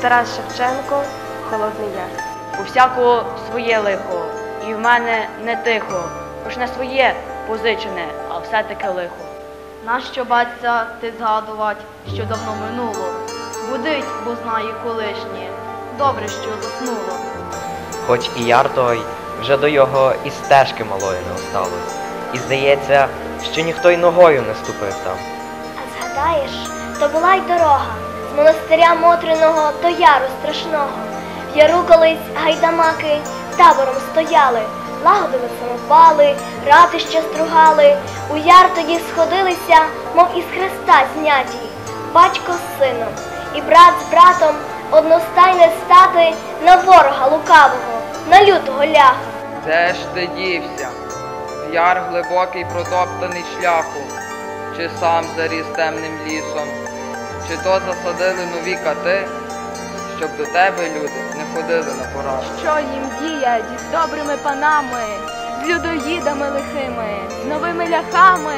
Тарас Шевченко, Холодний Яр. У всякого своє лихо, і в мене не тихо, хоч не своє позичене, а все-таки лихо. Нащо баться ти згадувать, що давно минуло? Будить, бо знає колишнє. Добре, що заснуло. Хоч і яр той вже до його і стежки малої не осталось. І здається, що ніхто й ногою не ступив там. А згадаєш, то була й дорога монастиря Мотриного до яру страшного. В яру колись гайдамаки табором стояли, лагодили самопали, ратища стругали. У яр тоді сходилися, мов із хреста зняті, батько з сином, і брат з братом одностайне стати на ворога лукавого, на лютого ляха. Де ж ти дівся? Яр глибокий протоптаний шляху, чи сам заріс темним лісом, чи то засадили нові кати, щоб до тебе люди не ходили на поразку. Що їм діять з добрими панами, з людоїдами лихими, з новими ляхами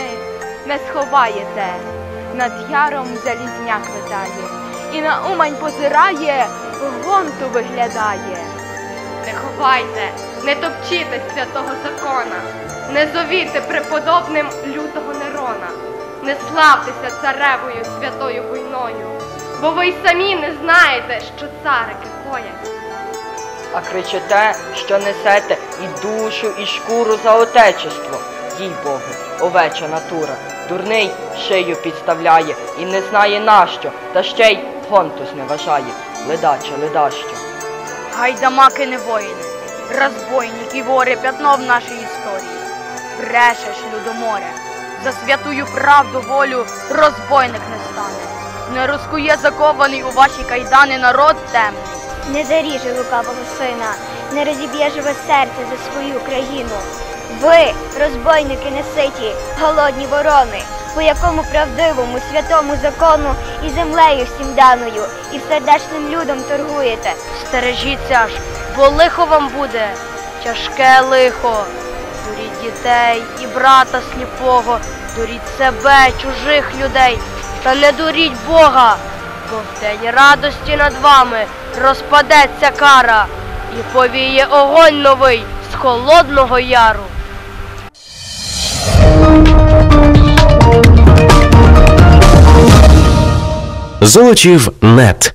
не сховаєте. Над яром залізняк витає, і на умань позирає, гонту виглядає. Не ховайте, не топчіте святого закона, не зовіте преподобним лютого Нерона, не славтеся царевою святою війною, бо ви й самі не знаєте, що царики коять. А кричите, що несете і душу, і шкуру за отечество. Їй Богу, овеча натура, дурний шию підставляє і не знає нащо, та ще й гонту зневажає. Ледаче, ледащо. Гайдамаки не воїни, розбойники і вори п'ятно в нашій історії. Брешеш, людоморе, за святую правду волю розбойник не стане. Не розкує закований у ваші кайдани народ темний. Не заріже лукавого сина, не розіб'є живе серце за свою країну. Ви, розбойники неситі, голодні ворони, по якому правдивому святому закону і землею всім даною, і сердечним людом торгуєте. Стережіться ж, бо лихо вам буде, тяжке лихо. Дуріть дітей і брата сліпого, дуріть себе, чужих людей, та не дуріть Бога, бо в день радості над вами розпадеться кара і повіє огонь новий з холодного яру. Золочів нет.